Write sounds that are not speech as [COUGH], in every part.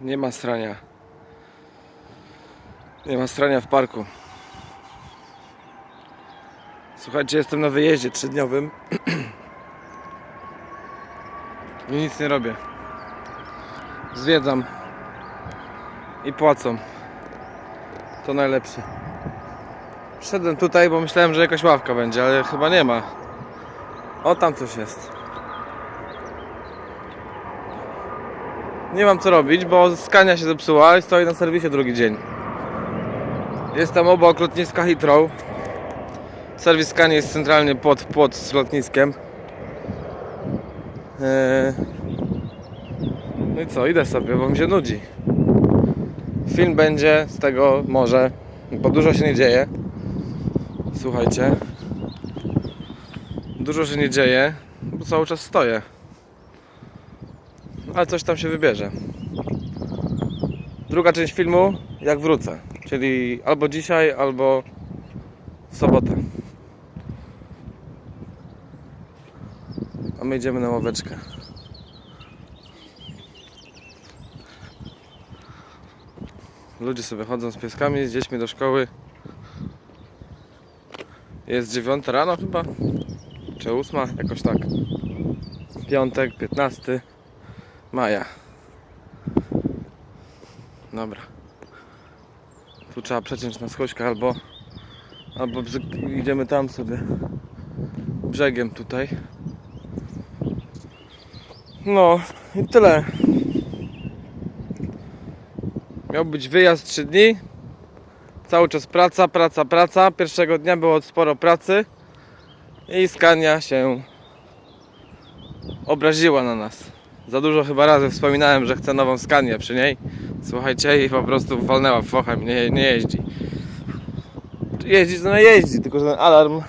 Nie ma strania. Nie ma strania w parku. Słuchajcie, jestem na wyjeździe trzydniowym. [CLEARS THROAT] I nic nie robię. Zwiedzam. I płacą. To najlepsze. Wszedłem tutaj, bo myślałem, że jakaś ławka będzie, ale chyba nie ma. O, tam coś jest. Nie mam co robić, bo skania się zepsuła i stoi na serwisie drugi dzień. Jestem obok lotniska Heathrow. Serwis skani jest centralnie pod z lotniskiem. Eee... No i co, idę sobie, bo mi się nudzi. Film będzie z tego może, bo dużo się nie dzieje. Słuchajcie. Dużo się nie dzieje, bo cały czas stoję. Ale coś tam się wybierze. Druga część filmu, jak wrócę. Czyli albo dzisiaj, albo w sobotę. A my idziemy na ławeczkę. Ludzie sobie chodzą z pieskami, z dziećmi do szkoły. Jest dziewiąta rano chyba, czy ósma, jakoś tak. Piątek, 15 maja. Dobra. Tu trzeba przeciąć na schośkę albo albo brzeg- idziemy tam sobie brzegiem tutaj. No i tyle. Miał być wyjazd 3 dni. Cały czas praca, praca, praca. Pierwszego dnia było sporo pracy i skania się obraziła na nas. Za dużo chyba razy wspominałem, że chcę nową skanię przy niej. Słuchajcie, i po prostu walnęła w focha, nie, nie jeździ. Jeździ, nie jeździ, tylko że ten alarm.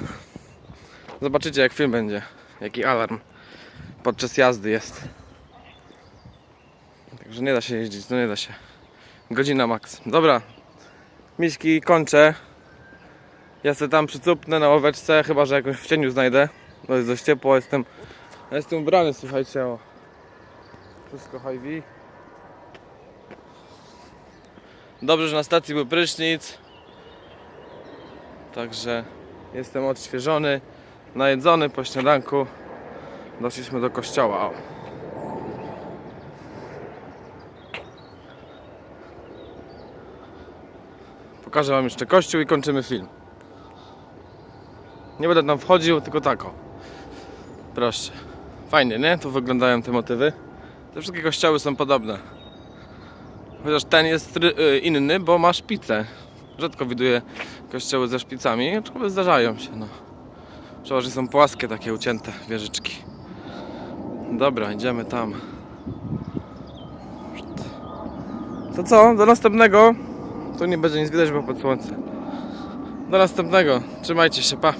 Zobaczycie jak film będzie. Jaki alarm podczas jazdy jest. Także nie da się jeździć, no nie da się. Godzina max. Dobra. Miśki kończę. Ja sobie tam przycupnę na ławeczce, chyba że jakąś w cieniu znajdę. Bo jest dość ciepło, jestem, jestem ubrany, słuchajcie. O. Wszystko hajwi. Dobrze, że na stacji był prysznic. Także jestem odświeżony, najedzony po śniadanku. Doszliśmy do kościoła. O. Pokażę wam jeszcze kościół i kończymy film. Nie będę tam wchodził, tylko tak o. Proszę. Fajnie, nie? Tu wyglądają te motywy. Te wszystkie kościoły są podobne. Chociaż ten jest y, inny, bo ma szpicę. Rzadko widuję kościoły ze szpicami, aczkolwiek zdarzają się, no. Przeważnie są płaskie, takie ucięte wieżyczki. Dobra, idziemy tam. To co? Do następnego. Tu nie będzie nic widać, bo pod słońce. Do następnego. Trzymajcie się, pa.